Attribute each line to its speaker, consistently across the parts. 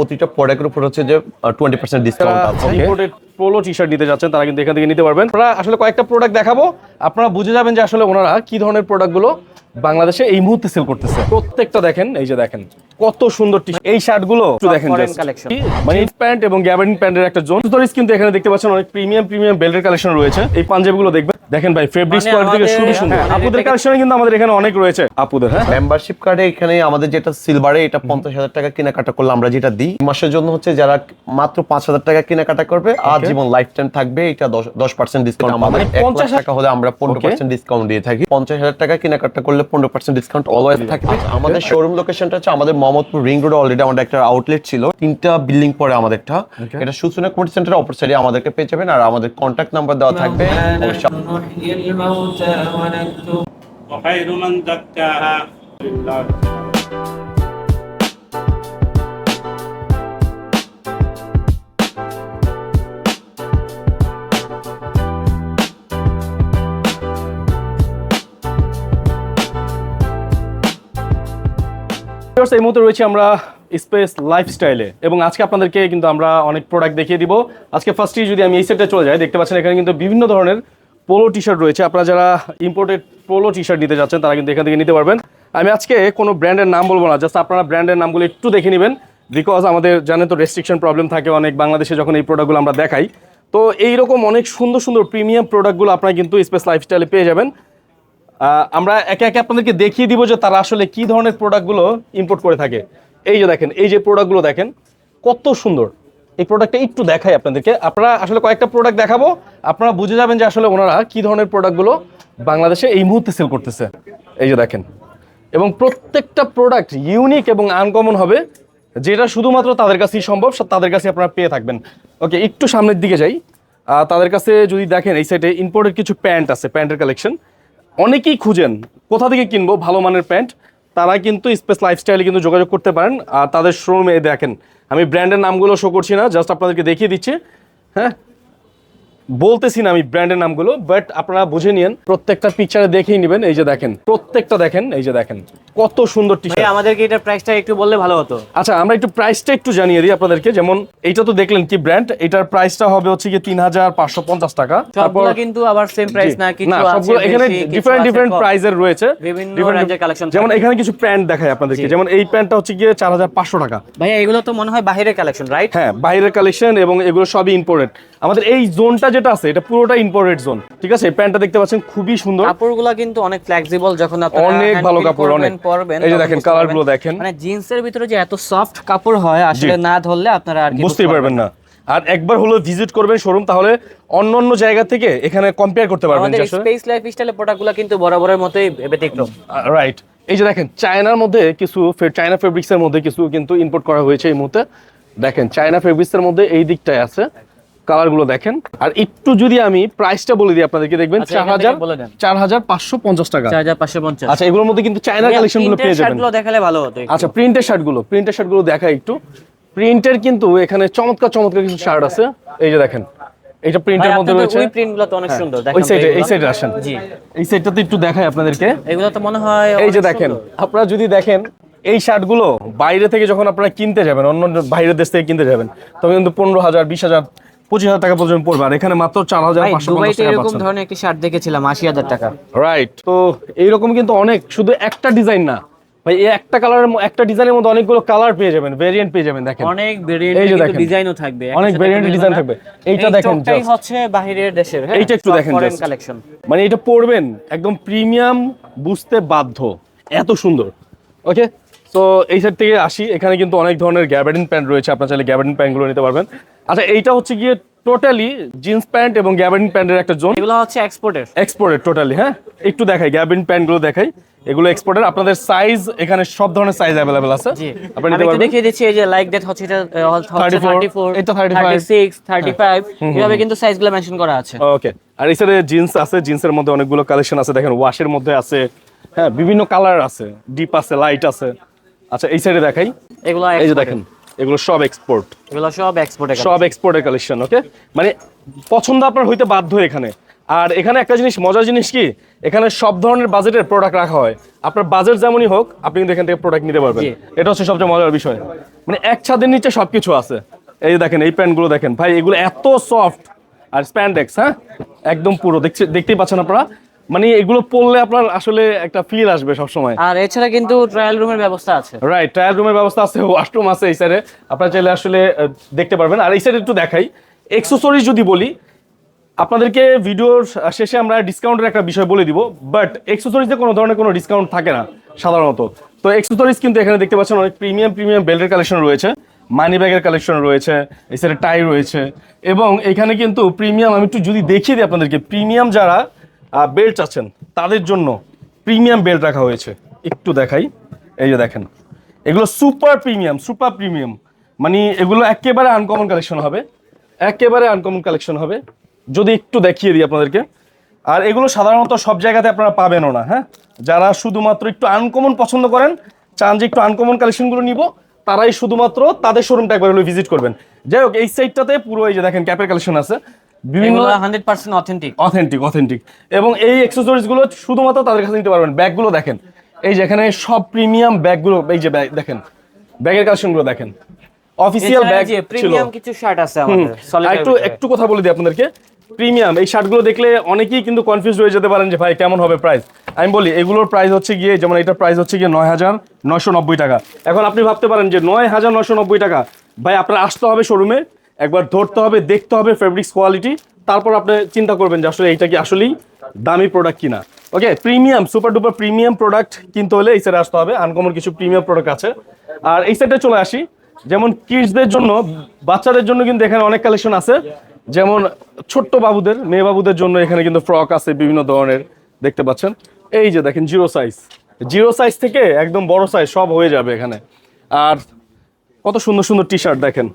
Speaker 1: প্রতিটা প্রোডাক্টের উপর হচ্ছে যে টোয়েন্টি পার্সেন্ট ডিসকাউন্ট আছে।
Speaker 2: পোলো টি শার্ট নিতে যাচ্ছেন তারা কিন্তু এখান থেকে নিতে পারবেন। আপনারা আসলে কয়েকটা প্রোডাক্ট দেখাবো। আপনারা বুঝে যাবেন যে আসলে ওনারা কি ধরনের প্রোডাক্টগুলো বাংলাদেশে এই মুহূর্তে সেল করতেছে। প্রত্যেকটা দেখেন এই যে দেখেন কত সুন্দর টি এই শার্টগুলো একটু দেখেন। মানে প্যান্ট এবং গ্যাবার্ডিন প্যান্টের একটা জোন কিন্তু এখানে দেখতে পাচ্ছেন অনেক প্রিমিয়াম প্রিমিয়াম বেল্টের কালেকশন রয়েছে। এই পাঞ্জাবিগুলো দেখবেন। দেখেন ভাই ফেব্রিক্স
Speaker 3: মানে
Speaker 2: কোয়ালিটি থেকে
Speaker 3: আমাদের-
Speaker 2: খুবই সুন্দর।
Speaker 3: হ্যাঁ,
Speaker 2: আপুদের
Speaker 3: এটাকে-
Speaker 2: কালেকশনে কিন্তু আমাদের এখানে অনেক রয়েছে। আপুদের হ্যাঁ?
Speaker 1: মেম্বারশিপ কার্ডে এখানে আমাদের যেটা সিলভারে এটা পঞ্চাশ হাজার টাকা কেনাকাটা করলে আমরা যেটা দিই এই মাসের জন্য হচ্ছে যারা মাত্র পাঁচ হাজার টাকা কেনাকাটা করবে আর জীবন লাইফ টাইম থাকবে এটা দশ- দশ পার্সেন্ট ডিসকাউন্ট আমাদের
Speaker 2: মানে 50
Speaker 1: টাকা হলে আমরা পনেরো পার্সেন্ট ডিসকাউন্ট দিয়ে থাকি। পঞ্চাশ হাজার টাকা কেনাকাটা করলে পনেরো পার্সেন্ট ডিসকাউন্ট অলওয়েজ থাকবে আমাদের শোরুম লোকেশনটা হচ্ছে আমাদের মোহাম্মদপুর রিং রোড অলরেডি আমাদের একটা আউটলেট ছিল তিনটা বিল্ডিং পরে আমাদেরটা এটা সুসুনা কমিটি সেন্টার অপর সাইডে আমাদেরকে পেয়ে যাবেন আর আমাদের কন্ট্যাক্ট নাম্বার দেওয়া থাকবে অবশ্যই
Speaker 4: نحيي الموتى ونكتب وخير من زكاها لله
Speaker 2: Viewers, এই মুহূর্তে রয়েছে আমরা স্পেস লাইফস্টাইলে এবং আজকে আপনাদেরকে কিন্তু আমরা অনেক প্রোডাক্ট দেখিয়ে দিব। আজকে ফার্স্টে যদি আমি এই সেটে চলে যাই দেখতে পাচ্ছেন এখানে কিন্তু বিভিন্ন ধরনের পোলো টি শার্ট রয়েছে। আপনারা যারা ইম্পোর্টেড পোলো টি শার্ট নিতে যাচ্ছেন তারা কিন্তু এখান থেকে নিতে পারবেন। আমি আজকে কোনো ব্র্যান্ডের নাম বলব না জাস্ট আপনারা ব্র্যান্ডের নামগুলো একটু দেখে নেবেন বিকজ আমাদের জানেন তো রেস্ট্রিকশন প্রবলেম থাকে অনেক বাংলাদেশে যখন এই প্রোডাক্টগুলো আমরা দেখাই। তো এইরকম অনেক সুন্দর সুন্দর প্রিমিয়াম প্রোডাক্টগুলো আপনারা কিন্তু স্পেস লাইফস্টাইলে পেয়ে যাবেন। আমরা একে একে আপনাদেরকে দেখিয়ে দিব যে তারা আসলে কি ধরনের প্রোডাক্টগুলো ইম্পোর্ট করে থাকে। এই যে দেখেন, এই যে প্রোডাক্টগুলো দেখেন, কত সুন্দর। এই প্রোডাক্টটা একটু দেখাই আপনাদেরকে। আপনারা আসলে কয়েকটা প্রোডাক্ট দেখাবো। আপনারা বুঝে যাবেন যে আসলে ওনারা কি ধরনের প্রোডাক্টগুলো বাংলাদেশে এই মুহূর্তে সেল করতেছে। এই যে দেখেন, এবং প্রত্যেকটা প্রোডাক্ট ইউনিক এবং আনকমন হবে, যেটা শুধুমাত্র তাদের কাছেই সম্ভব তাদের কাছে আপনারা পেয়ে থাকবেন। ওকে, একটু সামনের দিকে যাই। তাদের কাছে যদি দেখেন, এই সাইডে ইম্পোর্টেড কিছু প্যান্ট আছে, প্যান্টের কালেকশন অনেকেই খুঁজেন কোথা থেকে কিনবো ভালো মানের প্যান্ট। তারা কিন্তু স্পেস লাইফস্টাইলে কিন্তু যোগাযোগ করতে পারেন আর তাদের শোরুমে দেখেন। আমি ব্র্যান্ডের নামগুলো শো করছি না জাস্ট আপনাদেরকে দেখিয়ে দিচ্ছি। হ্যাঁ? বলতেছি না আমি ব্র্যান্ডের নামগুলো বাট আপনারা বুঝে নিন প্রত্যেকটা পিকচারে দেখেই নেবেন এই যে দেখেন প্রত্যেকটা দেখেন এই যে দেখেন কত সুন্দর টি
Speaker 3: ভাই আমাদেরকে এটার প্রাইসটা একটু বললে ভালো হতো।
Speaker 2: আচ্ছা আমরা একটু প্রাইসটা একটু জানিয়ে দিই আপনাদেরকে যেমন এইটা তো দেখলেন কি ব্র্যান্ড এটার প্রাইসটা হবে হচ্ছে কি তিন হাজার পাঁচশো পঞ্চাশ টাকা।
Speaker 3: সবগুলো কিন্তু আবার সেম প্রাইস না কিছু
Speaker 2: না সবগুলো এখানে ডিফারেন্ট ডিফারেন্ট। প্রাইজের রয়েছে।
Speaker 3: বিভিন্ন এর collection
Speaker 2: যেমন এখানে কিছু প্যান্ট দেখায় আপনাদেরকে যেমন এই প্যান্টটা হচ্ছে গিয়ে চার হাজার পাঁচশো টাকা।
Speaker 3: ভাইয়া এগুলো তো মনে হয় বাইরের কালেকশন রাইট
Speaker 2: হ্যাঁ বাইরের কালেকশন এবং এগুলো সবই ইম্পোর্টেড আমাদের এই জোনটা যেটা আছে এটা পুরোটা ইম্পোর্টেড জোন ঠিক আছে? প্যান্টটা দেখতে পাচ্ছেন খুবই সুন্দর।
Speaker 3: কাপড়গুলো কিন্তু অনেক ফ্লেক্সিবল যখন আপনারা
Speaker 2: অনেক ভালো কাপড়, অনেক।
Speaker 3: পরবেন
Speaker 2: এই যে দেখেন,
Speaker 3: বুঝতে
Speaker 2: colour
Speaker 3: পারবেন।
Speaker 2: গুলো দেখেন।
Speaker 3: মানে জিন্সের ভিতরে যে এত সফট কাপড় হয় আসলে না ধরলে আপনারা আর কি
Speaker 2: বুঝতেই পারবেন না। আর একবার হলো ভিজিট করবেন শোরুম তাহলে অন্য অন্য জায়গা থেকে এখানে কম্পেয়ার করতে পারবেন
Speaker 3: আমাদের স্পেস লাইফ স্টাইলের প্রোডাক্টগুলো কিন্তু বরাবরের মতোই ব্যতিক্রম।
Speaker 2: রাইট এই যে দেখেন চায়নার মধ্যে কিছু চায়না ফেব্রিক্সের মধ্যে কিছু কিন্তু ইম্পোর্ট করা হয়েছে এই মুহূর্তে। দেখেন চায়না ফেব্রিক্সের মধ্যে এই দিকটায় আছে। কালারগুলো দেখেন। আর একটু যদি আমি প্রাইসটা বলে দিই আপনাদেরকে দেখবেন
Speaker 3: আচ্ছা,
Speaker 2: চার হাজার। চার হাজার পাঁচশো পঞ্চাশ টাকা।
Speaker 3: চার হাজার পাঁচশো পঞ্চাশ।
Speaker 2: আচ্ছা এগুলোর মধ্যে কিন্তু চায়নার কালেকশনগুলো পেয়ে যাবেন।
Speaker 3: দেখালে ভালো হতো।
Speaker 2: আচ্ছা প্রিন্টের শার্টগুলো প্রিন্টের শার্টগুলো দেখাই একটু। প্রিন্টের কিন্তু এখানে চমৎকার চমৎকার কিছু শার্ট আছে। এই যে দেখেন এটা প্রিন্টের মধ্যে রয়েছে।
Speaker 3: ওই প্রিন্টগুলো তো অনেক সুন্দর
Speaker 2: ওই
Speaker 3: দেখেন
Speaker 2: সাইডে এই। সাইডে আসেন।
Speaker 3: জি।
Speaker 2: এই সাইডটাতে একটু দেখাই আপনাদেরকে।
Speaker 3: এগুলো তো মনে হয়
Speaker 2: এই যে দেখেন আপনারা যদি দেখেন এই শার্টগুলো বাইরে থেকে যখন আপনারা কিনতে যাবেন অন্য অন্য বাইরের দেশ থেকে কিনতে যাবেন তখন কিন্তু পনেরো হাজার বিশ হাজার পঁচিশ হাজার টাকা পর্যন্ত পড়বে। আর এখানে মাত্র চার হাজার পাঁচশো
Speaker 3: এরকম ধরনের একটি শার্ট দেখেছিলাম আশি হাজার টাকা।
Speaker 2: রাইট তো এইরকম কিন্তু অনেক শুধু একটা ডিজাইন না। ভাই এই একটা কালারের একটা ডিজাইনের মধ্যে অনেকগুলো কালার পেয়ে যাবেন ভেরিয়েন্ট পেয়ে যাবেন দেখেন।
Speaker 3: অনেক
Speaker 2: এই যে
Speaker 3: ভেরিয়েন্ট
Speaker 2: দেখেন।
Speaker 3: ডিজাইনও থাকবে
Speaker 2: অনেক এর design থাকবে। এইটা দেখেন just।
Speaker 3: হচ্ছে বাহিরের দেশের হ্যাঁ?
Speaker 2: এইটা একটু দেখেন।
Speaker 3: কালেকশন
Speaker 2: মানে এটা পড়বেন একদম প্রিমিয়াম বুঝতে বাধ্য। এত সুন্দর। ওকে তো এই সাইড থেকে আসি। এখানে কিন্তু অনেক ধরনের গ্যাবার্ডিন প্যান্ট রয়েছে। আপনার চাইলে গ্যাবার্ডিন প্যান্টগুলো নিতে পারবেন। আচ্ছা এইটা হচ্ছে গিয়ে টোটালি জিন্স প্যান্ট এবং গ্যাবার্ডিন প্যান্টের একটা জোন
Speaker 3: এগুলো হচ্ছে এক্সপোর্টের
Speaker 2: এক্সপোর্টেড টোটালি হ্যাঁ? একটু দেখাই গ্যাবার্ডিন প্যান্টগুলো দেখাই। এগুলো এক্সপোর্টের আপনাদের সাইজ এখানে সব ধরনের সাইজ অ্যাভেলেবেল আছে।
Speaker 3: জি।
Speaker 2: আপনি নিতে পারবেন।
Speaker 3: দেখিয়ে দিচ্ছি এই যে লাইক দ্যাট হচ্ছে এটা
Speaker 2: 34,
Speaker 3: 34
Speaker 2: এটা 35
Speaker 3: 36 35 এভাবে কিন্তু সাইজগুলো মেনশন করা আছে।
Speaker 2: ওকে আর এই সাইডে জিন্স আছে জিন্সের মধ্যে অনেকগুলো কালেকশন আছে। দেখেন ওয়াশের মধ্যে আছে। হ্যাঁ বিভিন্ন কালার আছে। ডিপ আছে লাইট আছে। আচ্ছা এই সাইডে দেখাই।
Speaker 3: এগুলো
Speaker 2: এই যে দেখেন এগুলো সব এক্সপোর্ট
Speaker 3: এগুলো সব এক্সপোর্টের
Speaker 2: সব এক্সপোর্টের কালেকশন ওকে মানে পছন্দ আপনার হইতে বাধ্য এখানে। আর এখানে একটা জিনিস মজার জিনিস কি? এখানে সব ধরনের বাজেটের প্রোডাক্ট রাখা হয়। আপনার বাজেট যেমনই হোক আপনি কিন্তু এখান থেকে প্রোডাক্ট নিতে পারবেন। এটা হচ্ছে সবচেয়ে মজার বিষয়। মানে এক ছাদের নিচে সবকিছু আছে। এই যে দেখেন এই প্যান্টগুলো দেখেন। ভাই এগুলো এত সফট আর স্প্যান্ডেক্স হ্যাঁ? একদম পুরো। দেখছে দেখতেই পাচ্ছেন আপনারা? মানে এগুলো পড়লে আপনার আসলে একটা ফিল আসবে সবসময়।
Speaker 3: আর এছাড়া কিন্তু ট্রায়াল রুমের ব্যবস্থা আছে।
Speaker 2: রাইট ট্রায়াল রুমের ব্যবস্থা আছে ওয়াশরুম আছে এই সাইডে আপনারা চাইলে আসলে দেখতে পারবেন। আর এই সাইডে একটু দেখাই। এক্সেসরিজ যদি বলি আপনাদেরকে ভিডিওর শেষে আমরা ডিসকাউন্টের একটা বিষয় বলে দিব। বাট এক্সেসরিজে কোনো ধরনের কোনো ডিসকাউন্ট থাকে না সাধারণত। তো এক্সেসরিজ কিন্তু এখানে দেখতে পাচ্ছেন অনেক প্রিমিয়াম প্রিমিয়াম বেল্টের কালেকশন রয়েছে। মানি ব্যাগের কালেকশন রয়েছে এই সাইডে টাই রয়েছে। এবং এখানে কিন্তু প্রিমিয়াম আমি একটু যদি দেখিয়ে দিই আপনাদেরকে প্রিমিয়াম যারা বেল্ট আছেন, তাদের জন্য প্রিমিয়াম বেল্ট রাখা হয়েছে। একটু দেখাই। এই যে দেখেন, এগুলো সুপার প্রিমিয়াম সুপার প্রিমিয়াম। মানে এগুলো একেবারে আনকমন কালেকশন হবে, একেবারে আনকমন কালেকশন হবে। যদি একটু দেখিয়ে দিই আপনাদেরকে। আর এগুলো সাধারণত সব জায়গাতে আপনারা পাবেনও না হ্যাঁ? যারা শুধুমাত্র একটু আনকমন পছন্দ করেন, চান যে একটু আনকমন কালেকশনগুলো নিব, তারাই শুধুমাত্র তাদের শোরুমটা একবার হলো ভিজিট করবেন। যাই হোক, এই সাইডটাতে পুরো এই যে দেখেন ক্যাপের কালেকশন আছে। বিভিন্ন
Speaker 3: এগুলো hundred percent authentic
Speaker 2: authentic authentic এবং এই অ্যাক্সেসরিজগুলো শুধুমাত্র তাদের কাছে নিতে পারবেন। ব্যাগগুলো দেখেন। এই যে এখানে সব প্রিমিয়াম ব্যাগগুলো এই যে দেখেন। ব্যাগের কালেকশনগুলো দেখেন। অফিসিয়াল ব্যাগ
Speaker 3: প্রিমিয়াম কিছু শার্ট আছে আমাদের
Speaker 2: একটু একটু কথা বলে দিই আপনাদেরকে। প্রিমিয়াম এই শার্টগুলো দেখলে অনেকেই কিন্তু কনফিউজ হয়ে যেতে পারেন যে ভাই কেমন হবে প্রাইস আমি বলি এগুলোর প্রাইস হচ্ছে গিয়ে যেমন এটার প্রাইস হচ্ছে গিয়ে নয় হাজার নয়শো নব্বই টাকা। এখন আপনি ভাবতে পারেন যে নয় হাজার নয়শো নব্বই টাকা। ভাই আপনার আসতে হবে শোরুমে একবার ধরতে হবে, দেখতে হবে ফেব্রিক্স কোয়ালিটি তারপর আপনি চিন্তা করবেন যে আসলে এইটা কি আসলেই দামি প্রোডাক্ট কিনা। Okay premium super duper premium product কিনতে হলে এই সাইডে আসতে হবে আনকমন কিছু প্রিমিয়াম প্রোডাক্ট আছে। আর এই সাইডে চলে আসি, যেমন কিডসদের জন্য, বাচ্চাদের জন্য কিন্তু এখানে অনেক কালেকশন আছে। যেমন ছোট্ট বাবুদের, মেয়ে বাবুদের জন্য এখানে কিন্তু ফ্রক আছে, বিভিন্ন ধরনের, দেখতে পাচ্ছেন। এই যে দেখেন জিরো সাইজ জিরো সাইজ থেকে একদম বড় সাইজ সব হয়ে যাবে এখানে। আর কত সুন্দর সুন্দর টি শার্ট দেখেন।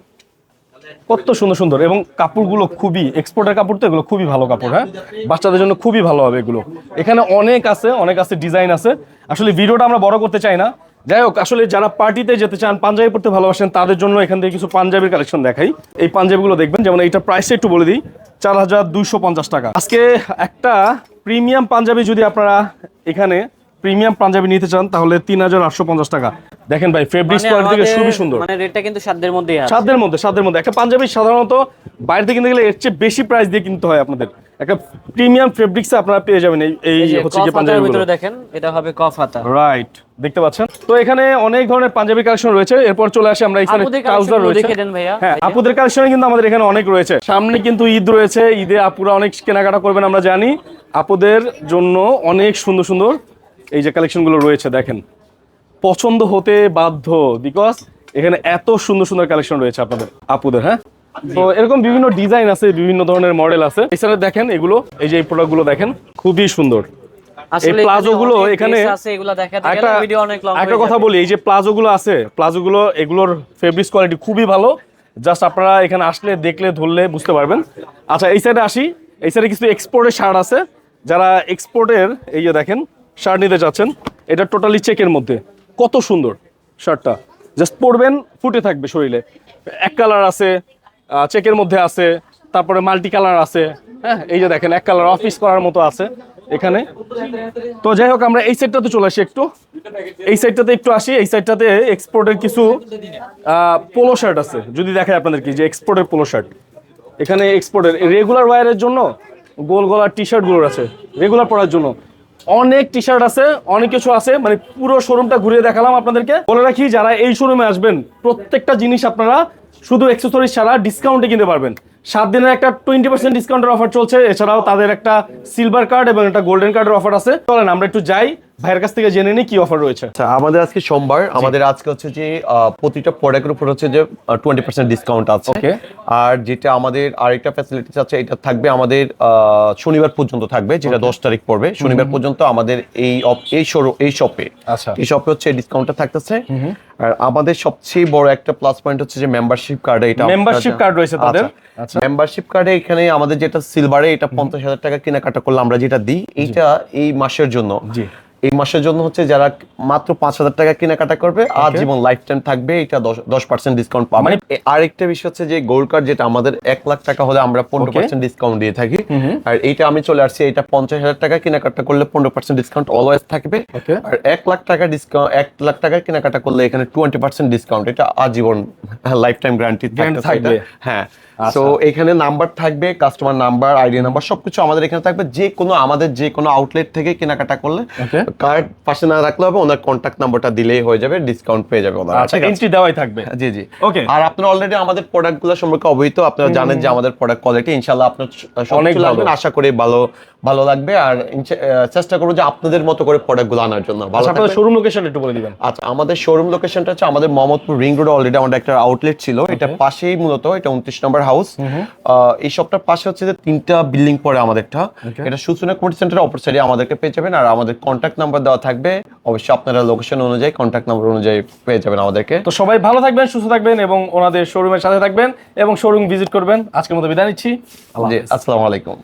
Speaker 2: কত সুন্দর সুন্দর। এবং কাপড়গুলো খুবই এক্সপোর্টের কাপড় তো, এগুলো খুবই ভালো কাপড় হ্যাঁ? বাচ্চাদের জন্য খুবই ভালো হবে এগুলো। এখানে অনেক আছে অনেক আছে ডিজাইন আছে। আসলে ভিডিওটা আমরা বড় করতে চাই না। যাই হোক, আসলে যারা পার্টিতে যেতে চান, পাঞ্জাবি পড়তে ভালোবাসেন, তাদের জন্য এখান থেকে কিছু পাঞ্জাবির কালেকশন দেখাই। এই পাঞ্জাবিগুলো দেখবেন, যেমন এইটা প্রাইসটা একটু বলে দিই, চার হাজার দুইশো পঞ্চাশ টাকা। আজকে একটা প্রিমিয়াম পাঞ্জাবি যদি আপনারা এখানে প্রিমিয়াম পাঞ্জাবি নিতে চান তাহলে তিন হাজার আটশো পঞ্চাশ টাকা। দেখেন ভাই ফেব্রিক্স
Speaker 3: মানে
Speaker 2: কোয়ালিটি থেকে খুবই সুন্দর।
Speaker 3: মানে রেটটা কিন্তু সাধ্যের মধ্যেই আছে।
Speaker 2: সাধ্যের মধ্যে সাধ্যের মধ্যে। একটা পাঞ্জাবি সাধারণত বাইরে থেকে কিনতে গেলে এর চেয়ে বেশি প্রাইস দিয়ে কিনতে হয় আপনাদের। একটা প্রিমিয়াম ফেব্রিক্স আপনারা পেয়ে যাবেন এই
Speaker 3: যে
Speaker 2: হচ্ছে
Speaker 3: হাতার
Speaker 2: পাঞ্জাবিগুলো।
Speaker 3: ভিতরে দেখেন এটা হবে কফ হাতা
Speaker 2: রাইট দেখতে পাচ্ছেন? তো এখানে অনেক ধরনের পাঞ্জাবি কালেকশন রয়েছে। এরপর চলে আসে আমরা এখানে ট্রাউজার রয়েছে।
Speaker 3: দেখে দেন ভাইয়া।
Speaker 2: হ্যাঁ আপুদের কালেকশনে কিন্তু আমাদের এখানে অনেক রয়েছে। সামনে কিন্তু ঈদ রয়েছে ঈদে আপুরা অনেক কেনাকাটা করবেন আমরা জানি। আপুদের জন্য অনেক সুন্দর সুন্দর এই যে কালেকশনগুলো রয়েছে দেখেন। পছন্দ হতে বাধ্য বিকজ এখানে এত সুন্দর সুন্দর কালেকশন রয়েছে আপনাদের আপুদের হ্যাঁ? তো এরকম বিভিন্ন ডিজাইন আছে বিভিন্ন ধরনের মডেল আছে। এছাড়া দেখেন এগুলো এই যে এই প্রোডাক্টগুলো দেখেন খুবই সুন্দর। এই এখানে একটা কথা বলি এই যে প্লাজো গুলো আছে প্লাজো গুলো এগুলোর ফেব্রিক্স কোয়ালিটি খুবই ভালো। জাস্ট আপনারা এখানে আসলে দেখলে ধরলে বুঝতে পারবেন। আচ্ছা এই সাইডে আসি। এই সাইডে কিছু এক্সপোর্টের শার্ট আছে। যারা এক্সপোর্টের এই যে দেখেন শার্ট নিতে চাচ্ছেন এটা টোটালি চেকের মধ্যে। কত সুন্দর শার্টটা। জাস্ট পরবেন, ফুটে থাকবে শরীরে। এক কালার আছে চেকের মধ্যে আছে, তারপরে মাল্টি কালার আছে। হ্যাঁ এই যে দেখেন, এক কালার অফিস করার মতো আছে এখানে। তো যাই হোক, আমরা এই সাইডটাতে চলে আসি একটু। এই সাইডটাতে একটু আসি, এই সাইডটাতে এক্সপোর্টের কিছু পোলো শার্ট আছে। যদি দেখায় আপনাদেরকে যে এক্সপোর্টের পোলো শার্ট এখানে এক্সপোর্টের রেগুলার ওয়ারের জন্য গোল গলার টি শার্টগুলোর আছে। রেগুলার পরার জন্য। অনেক টি শার্ট আছে, অনেক কিছু আছে মানে পুরো শোরুমটা ঘুরিয়ে দেখালাম আপনাদেরকে। বলে রাখি, যারা এই শোরুমে আসবেন, প্রত্যেকটা জিনিস আপনারা শুধু অ্যাক্সেসরিজ ছাড়া ডিসকাউন্টে কিনতে পারবেন। সাত দিনের একটা টোয়েন্টি পার্সেন্ট ডিসকাউন্টের অফার চলছে, এছাড়াও তাদের একটা সিলভার কার্ড এবং একটা গোল্ডেন কার্ডের অফার আছে। চলেন, আমরা একটু যাই। ভাইয়ের কাছ থেকে জেনে নিই কি অফার রয়েছে।
Speaker 1: আচ্ছা আমাদের আজকে সোমবার আমাদের আজকে হচ্ছে যে প্রতিটা প্রোডাক্টের উপর হচ্ছে যে টোয়েন্টি পার্সেন্ট ডিসকাউন্ট আছে. আর যেটা আমাদের আরেকটা ফ্যাসিলিটিস আছে এটা থাকবে আমাদের শনিবার পর্যন্ত থাকবে যেটা দশ তারিখ পড়বে। শনিবার পর্যন্ত আমাদের এই এই শোরু এই শপে
Speaker 2: আচ্ছা।
Speaker 1: এই শপে হচ্ছে ডিসকাউন্টটা থাকতেছে। আর আমাদের সবচেয়ে বড় একটা প্লাস পয়েন্ট হচ্ছে যে মেম্বারশিপ কার্ড এটা
Speaker 2: মেম্বারশিপ কার্ড রয়েছে তাদের? আচ্ছা।
Speaker 1: মেম্বারশিপ কার্ডে এখানে আমাদের যেটা সিলভারে এটা পঞ্চাশ হাজার টাকা কেনাকাটা করলে আমরা যেটা দিই এইটা এই মাসের জন্য। এই মাসের জন্য হচ্ছে যারা মাত্র পাঁচ হাজার টাকা কেনাকাটা করবে আর জীবন লাইফ টাইম থাকবে এটা দশ পার্সেন্ট ডিসকাউন্ট পাবে।
Speaker 2: মানে-
Speaker 1: আরেকটা বিষয় হচ্ছে যে গোল্ড কার্ড যেটা আমাদের এক লাখ টাকা হলে আমরা পনেরো পার্সেন্ট ডিসকাউন্ট দিয়ে থাকি। আর এইটা আমি চলে আসছি এটা পঞ্চাশ হাজার টাকা কেনাকাটা করলে পনেরো পার্সেন্ট ডিসকাউন্ট অলওয়েজ থাকবে। আর এক লাখ টাকা ডিসকাউন্ট এক লাখ টাকা কেনাকাটা করলে এখানে টোয়েন্টি পার্সেন্ট ডিসকাউন্ট এটা আজীবন লাইফ টাইম গ্যারান্টি
Speaker 2: থাকবে।
Speaker 1: হ্যাঁ। তো এখানে নাম্বার থাকবে কাস্টমার নাম্বার আইডি নাম্বার সবকিছু আমাদের এখানে থাকবে। যে কোনো আমাদের যে কোনো আউটলেট থেকে কেনাকাটা করলে. কার্ড পাশে না রাখলে হবে ওনার কন্ট্যাক্ট নাম্বারটা দিলেই হয়ে যাবে ডিসকাউন্ট পেয়ে যাবে ওনার
Speaker 2: আচ্ছা এন্ট্রি দেওয়াই থাকবে।
Speaker 1: জি জি।
Speaker 2: ওকে
Speaker 1: আর আপনারা অলরেডি আমাদের প্রোডাক্টগুলো সম্পর্কে অবহিত আপনারা জানেন যে আমাদের প্রোডাক্ট কোয়ালিটি ইনশাআল্লাহ আপনার
Speaker 2: অনেক ভালো।
Speaker 1: আশা করি ভালো। ভালো লাগবে আর চেষ্টা করব যে আপনাদের মতো করে প্রোডাক্টগুলো আনার জন্য। ভালো
Speaker 2: আচ্ছা আপনাদের শোরুম লোকেশন একটু বলে দিবেন।
Speaker 1: আচ্ছা আমাদের শোরুম লোকেশনটা হচ্ছে আমাদের মোহাম্মদপুর রিং রোড অলরেডি আমাদের একটা আউটলেট ছিল। এটা পাশেই মূলত এটা উনত্রিশ নম্বর হাউস এই শপটার পাশে হচ্ছে যে তিনটা বিল্ডিং পরে আমাদেরটা। এটা সুসুনা কমিটি সেন্টারের অপর সাইডে আমাদেরকে পেয়ে যাবেন। আর আমাদের কন্ট্যাক্ট নাম্বার দেওয়া থাকবে। অবশ্যই আপনারা লোকেশন অনুযায়ী কন্ট্যাক্ট নাম্বার অনুযায়ী পেয়ে যাবেন আমাদেরকে।
Speaker 2: তো সবাই ভালো থাকবেন সুস্থ থাকবেন এবং ওনাদের শোরুমের সাথে থাকবেন এবং শোরুম ভিজিট করবেন। আজকের মতো বিদায় নিচ্ছি।
Speaker 1: আসসালামু আলাইকুম।